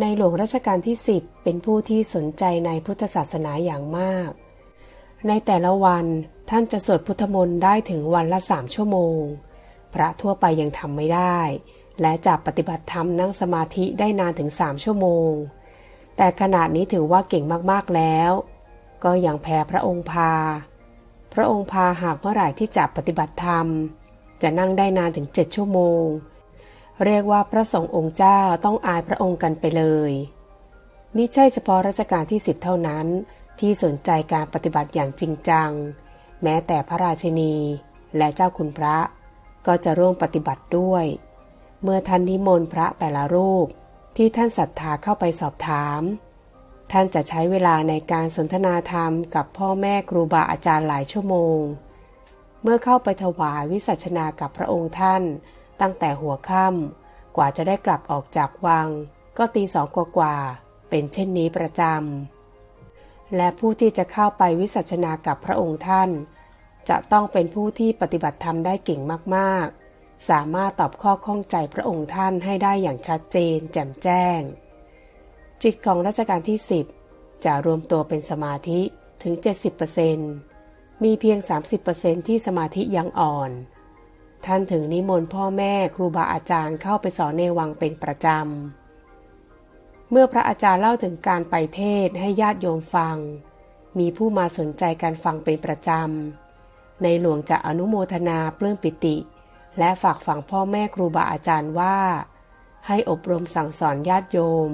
ในหลวงรัชกาลที่ 10 เป็นผู้ที่สนใจในพุทธศาสนาอย่างมาก ในแต่ละวันท่านจะสวดพุทธมนต์ได้ถึงวันละสามชั่วโมง พระทั่วไปยังทำไม่ได้ และจะปฏิบัติธรรมนั่งสมาธิได้นานถึงสามชั่วโมง แต่ขนาดนี้ถือว่าเก่งมากๆแล้ว ก็ยังแพ้พระองค์พา พระองค์พาหากเมื่อไหร่ที่จะปฏิบัติธรรม จะนั่งได้นานถึงเจ็ดชั่วโมง เรียกว่าพระสงฆ์องค์เจ้าต้องอายพระองค์กันไปเลยมิใช่เฉพาะรัชกาลที่สิบเท่านั้น ที่สนใจการปฏิบัติอย่างจริงจัง แม้แต่พระราชินีและเจ้าคุณพระ ก็จะร่วมปฏิบัติด้วย เมื่อท่านนิมนต์พระแต่ละรูปที่ท่านศรัทธาเข้าไปสอบถาม ท่านจะใช้เวลาในการสนทนาธรรมกับพ่อแม่ครูบาอาจารย์หลายชั่วโมง เมื่อเข้าไปถวายวิสัชนากับพระองค์ท่าน ตั้งแต่หัวค่ำกว่าจะได้กลับออกจากวัง ก็ตีสองกว่าๆเป็นเช่นนี้ประจำและผู้ที่จะเข้าไปวิสัชนากับพระองค์ท่าน จะต้องเป็นผู้ที่ปฏิบัติธรรมได้เก่งมากๆ สามารถตอบข้อข้องใจพระองค์ท่านให้ได้อย่างชัดเจน แจ่มแจ้ง จิตของรัชกาลที่ 10 จะรวมตัวเป็นสมาธิถึง 70%มีเพียง 30%ที่สมาธิยังอ่อน ท่านถึงนิมนต์พ่อแม่ครูบาอาจารย์เข้าไปสอนในวังเป็นประจำ เมื่อพระอาจารย์เล่าถึงการไปเทศให้ญาติโยมฟัง มีผู้มาสนใจการฟังเป็นประจำ ในหลวงจะอนุโมทนาปลื้มปิติ และฝากฝังพ่อแม่ครูบาอาจารย์ว่า ให้อบรมสั่งสอนญาติโยม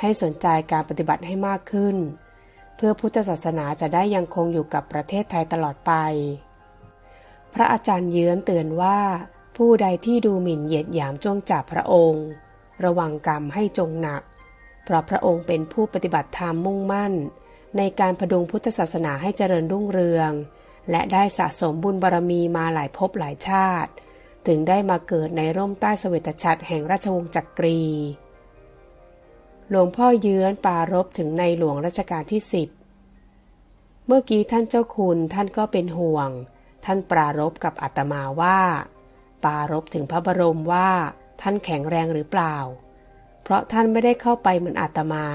ให้สนใจการปฏิบัติให้มากขึ้น เพื่อพุทธศาสนาจะได้ยังคงอยู่กับประเทศไทยตลอดไป พระอาจารย์เยื้อนเตือนว่า ผู้ใดที่ดูหมิ่นเหยียดหยามจ้วงจับพระองค์ ระวังกรรมให้จงหนัก เพราะพระองค์เป็นผู้ปฏิบัติธรรมมุ่งมั่น ในการพดุงพุทธศาสนาให้เจริญรุ่งเรือง และได้สะสมบุญบารรมีมาหลายภพหลายชาติ ถึงได้มาเกิดในร่มใต้สเสวตฉัตรแห่งราชวงศ์จักรี หลวงพ่อเยื้อนปรารบถึงในหลวงรัชกาลที่สิบเมื่อกี้ท่านเจ้าคุณท่านก็เป็นห่วง ท่านปรารบกับอาตมาว่า ปรารบถึงพระบรมว่าท่านแข็งแรงหรือเปล่า เพราะท่านไม่ได้เข้าไปเหมือนอาตมา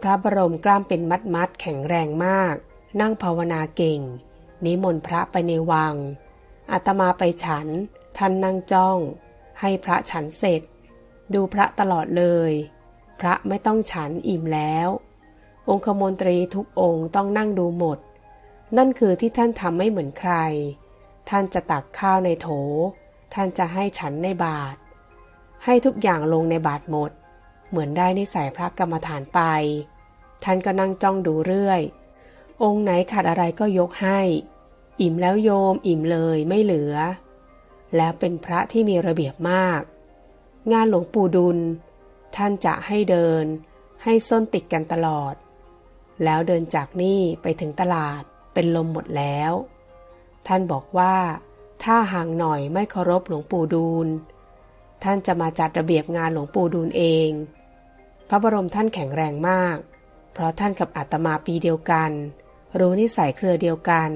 พระบรมกล้ามเป็นมัดมัดๆแข็งแรงมาก นั่งภาวนาเก่ง นิมนต์พระไปในวัง อาตมาไปฉัน ท่านนั่งจ้อง ให้พระฉันเสร็จ ดูพระตลอดเลย พระไม่ต้องฉันอิ่มแล้ว องคมนตรีทุกองค์ต้องนั่งดูหมด นั่นคือที่ท่านทำไม่เหมือนใคร ท่านจะตักข้าวในโถ ท่านจะให้ฉันในบาตรให้ทุกอย่างลงในบาตรหมด เหมือนได้นิสัยพระกรรมฐานไป ท่านก็นั่งจ้องดูเรื่อย องค์ไหนขาดอะไรก็ยกให้ อิ่มแล้วโยมอิ่มเลยไม่เหลือ แล้วเป็นพระที่มีระเบียบมาก งานหลวงปู่ดุล ท่านจะให้เดิน ให้ส้นติดกันตลอด แล้วเดินจากนี่ไปถึงตลาด เป็นลมหมดแล้ว ท่านบอกว่า ถ้าห่างหน่อยไม่เคารพหลวงปู่ดูล ท่านจะมาจัดระเบียบงานหลวงปู่ดูลเอง พระบรมท่านแข็งแรงมาก เพราะท่านกับอาตมาปีเดียวกัน รู้นิสัยเครือเดียวกัน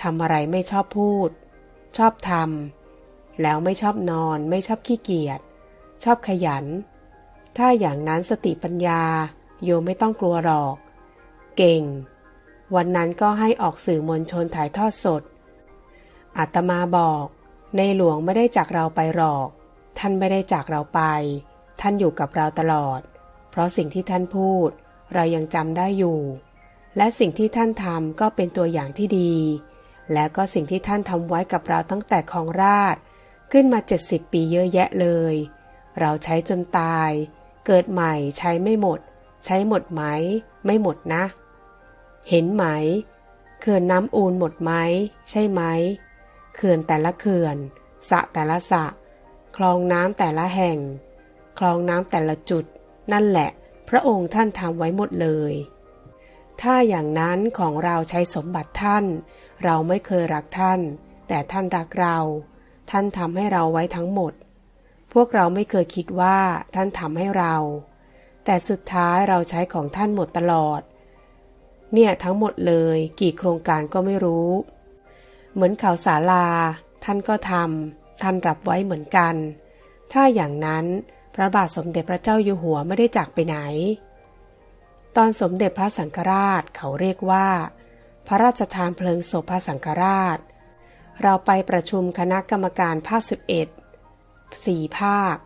ทำอะไรไม่ชอบพูด ชอบทำแล้วไม่ชอบนอน ไม่ชอบขี้เกียจชอบขยัน ถ้าอย่างนั้นสติปัญญา โยไม่ต้องกลัวหรอก เก่ง วันนั้นก็ให้ออกสื่อมวลชนถ่ายทอดสด อาตมาบอก ในหลวงไม่ได้จากเราไปหรอก ท่านไม่ได้จากเราไป ท่านอยู่กับเราตลอด เพราะสิ่งที่ท่านพูด เรายังจำได้อยู่ และสิ่งที่ท่านทำก็เป็นตัวอย่างที่ดี และก็สิ่งที่ท่านทำไว้กับเราตั้งแต่ของราช ขึ้นมา 70 ปีเยอะแยะเลย เราใช้จนตาย เกิดใหม่ใช้ไม่หมด ใช้หมดไหม ไม่หมดนะ เห็นไหม เขื่อนน้ำอูนหมดไหม ใช่ไหม เขื่อนแต่ละเขื่อนสระแต่ละสระคลองน้ำแต่ละแห่ง คลองน้ำแต่ละจุด นั่นแหละ พระองค์ท่านทำไว้หมดเลย ถ้าอย่างนั้นของเราใช้สมบัติท่าน เราไม่เคยรักท่าน แต่ท่านรักเรา ท่านทำให้เราไว้ทั้งหมด พวกเราไม่เคยคิดว่าท่านทำให้เรา แต่สุดท้ายเราใช้ของท่านหมดตลอด เนี่ยทั้งหมดเลยกี่โครงการก็ไม่รู้ เหมือนข่าวสาลา ท่านก็ทำท่านรับไว้เหมือนกัน ถ้าอย่างนั้นพระบาทสมเด็จพระเจ้าอยู่หัวไม่ได้จากไปไหน ตอนสมเด็จพระสังฆราชเขาเรียกว่า พระราชทานเพลิงศพพระสังฆราช เราไปประชุมคณะกรรมการภาค 11สี่ภาค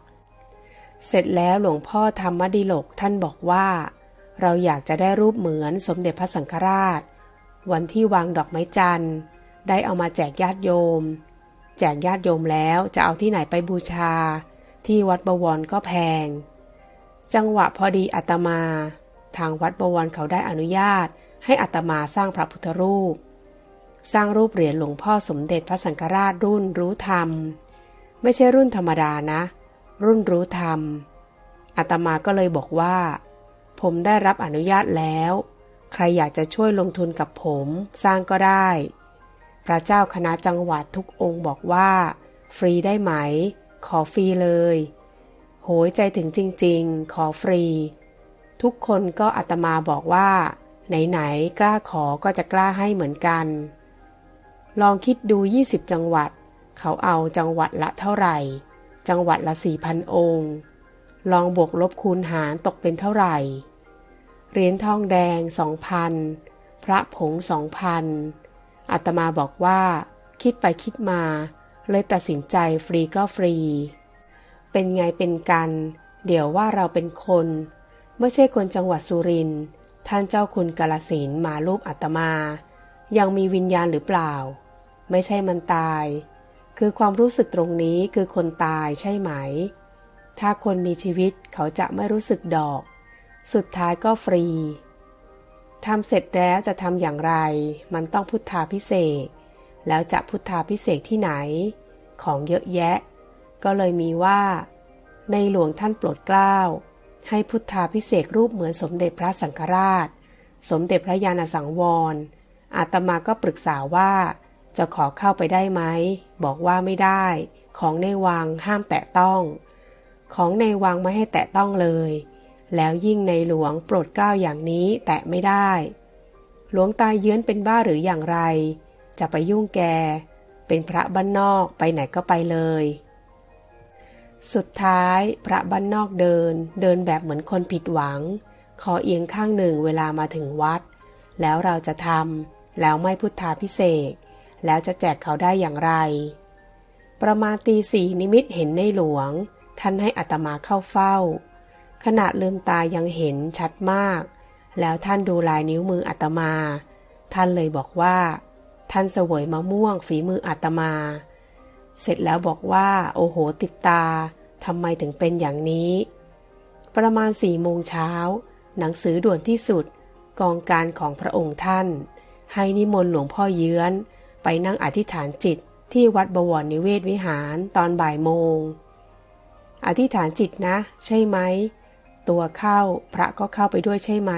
เสร็จแล้วหลวงพ่อธรรมดิลกท่านบอกว่า เราอยากจะได้รูปเหมือนสมเด็จพระสังฆราช วันที่วางดอกไม้จันทร์ ได้เอามาแจกญาติโยม แจกญาติโยมแล้วจะเอาที่ไหนไปบูชา ที่วัดบวรก็แพง จังหวะพอดีอาตมา ทางวัดบวรเขาได้อนุญาต ให้อาตมาสร้างพระพุทธรูป สร้างรูปเหรียญหลวงพ่อสมเด็จพระสังฆราชรุ่นรู้ธรรม ไม่ใช่รุ่นธรรมดานะ รุ่นรู้ธรรมอาตมาก็เลยบอกว่า ผมได้รับอนุญาตแล้ว ใครอยากจะช่วยลงทุนกับผมสร้างก็ได้ พระเจ้าคณะจังหวัดทุกองค์บอกว่า ฟรีได้ไหม ขอฟรีเลย โหยใจถึงจริง ๆ ขอฟรี ทุกคนก็อาตมาบอกว่า ไหน ๆ กล้าขอก็จะกล้าให้เหมือนกัน ลองคิดดู 20 จังหวัด เขาเอาจังหวัดละเท่าไหร่ จังหวัดละ4,000องค์ลองบวกลบคูณหารตกเป็นเท่าไหร่ เหรียญทองแดง2,000พระผง2,000อาตมาบอกว่า คิดไปคิดมา เลยตัดสินใจฟรีก็ฟรี เป็นไงเป็นกัน เดี๋ยวว่าเราเป็นคนไม่ใช่คนจังหวัดสุรินทร์ท่านเจ้าคุณกาลสินมารูปอาตมา ยังมีวิญญาณหรือเปล่า ไม่ใช่มันตาย คือความรู้สึกตรงนี้คือคนตายใช่ไหม ถ้าคนมีชีวิตเขาจะไม่รู้สึกดอก สุดท้ายก็ฟรีทำเสร็จแล้วจะทำอย่างไร มันต้องพุทธาพิเศษ แล้วจะพุทธาพิเศษที่ไหน ของเยอะแยะ ก็เลยมีว่า ในหลวงท่านโปรดเกล้า ให้พุทธาพิเศษกรูปเหมือนสมเด็จพระสังฆราช สมเด็จพระญาณสังวร อาตมาก็ปรึกษาว่า จะขอเข้าไปได้ไหม บอกว่าไม่ได้ ของในวังห้ามแตะต้อง ของในวังไม่ให้แตะต้องเลย แล้วยิ่งในหลวงโปรดเกล้าอย่างนี้แตะไม่ได้ หลวงตายเยื้อนเป็นบ้าหรืออย่างไร จะไปยุ่งแก เป็นพระบ้านนอกไปไหนก็ไปเลย สุดท้ายพระบ้านนอกเดิน เดินแบบเหมือนคนผิดหวังขอเอียงข้างหนึ่งเวลามาถึงวัด แล้วเราจะทำแล้วไม่พุทธาพิเศษ แล้วจะแจกเขาได้อย่างไร ประมาณตีสี่นิมิตเห็นในหลวง ท่านให้อัตมาเข้าเฝ้า ขณะลืมตายังเห็นชัดมาก แล้วท่านดูลายนิ้วมืออัตมา ท่านเลยบอกว่า ท่านเสวยมะม่วงฝีมืออัตมา เสร็จแล้วบอกว่า โอ้โหติดตาทำไมถึงเป็นอย่างนี้ ประมาณสี่โมงเช้า หนังสือด่วนที่สุด กองการของพระองค์ท่าน ให้นิมนต์หลวงพ่อเยื้อน ไปนั่งอธิษฐานจิตที่วัดบวรนิเวศวิหารตอนบ่ายโมง อธิษฐานจิตนะ ใช่ไหม ตัวเข้า พระก็เข้าไปด้วยใช่ไหม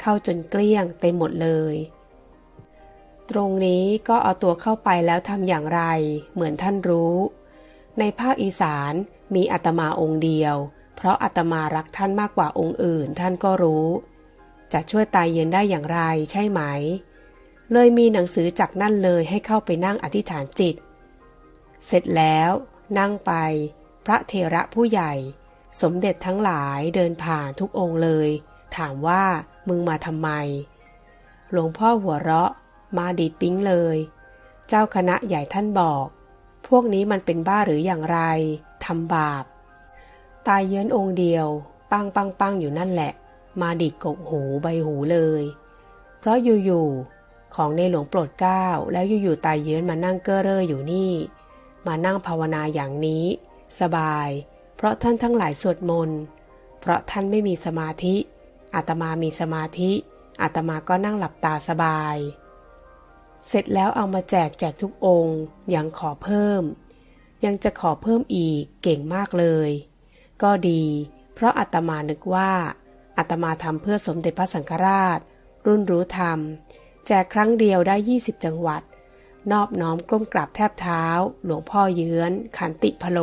เข้าจนเกลี้ยงเต็มหมดเลย ตรงนี้ก็เอาตัวเข้าไปแล้วทำอย่างไร เหมือนท่านรู้ ในภาคอีสานมีอาตมาองค์เดียว เพราะอาตมารักท่านมากกว่าองค์อื่นท่านก็รู้ จะช่วยตายเย็นได้อย่างไรใช่ไหม เลยมีหนังสือจากนั่นเลยให้เข้าไปนั่งอธิษฐานจิต เสร็จแล้ว นั่งไป พระเทระผู้ใหญ่ สมเด็จทั้งหลายเดินผ่านทุกองค์เลย ถามว่ามึงมาทำไม หลวงพ่อหัวเราะ มาดีดปิ๊งเลย เจ้าคณะใหญ่ท่านบอก พวกนี้มันเป็นบ้าหรืออย่างไรทำบาป ตายเยื้อนองค์เดียว ปังปังปังอยู่นั่นแหละ มาดีดกกหูใบหูเลย เพราะอยู่ๆของในหลวงโปรดเกล้าแล้วอยู่ๆตายเยื้อนมานั่งเก้อเร่ออยู่นี่ มานั่งภาวนาอย่างนี้ สบาย เพราะท่านทั้งหลายสวดมนต์ เพราะท่านไม่มีสมาธิ อาตมามีสมาธิ อาตมาก็นั่งหลับตาสบาย เสร็จแล้วเอามาแจกแจกทุกองค์ ยังขอเพิ่ม ยังจะขอเพิ่มอีก เก่งมากเลย ก็ดี เพราะอาตมานึกว่าอาตมาทำเพื่อสมเด็จพระสังฆราช รุ่นรู้ธรรม แจกครั้งเดียวได้ 20 จังหวัด นอบน้อมกล้มกราบแทบเท้า หลวงพ่อเยื้อน ขันติพโล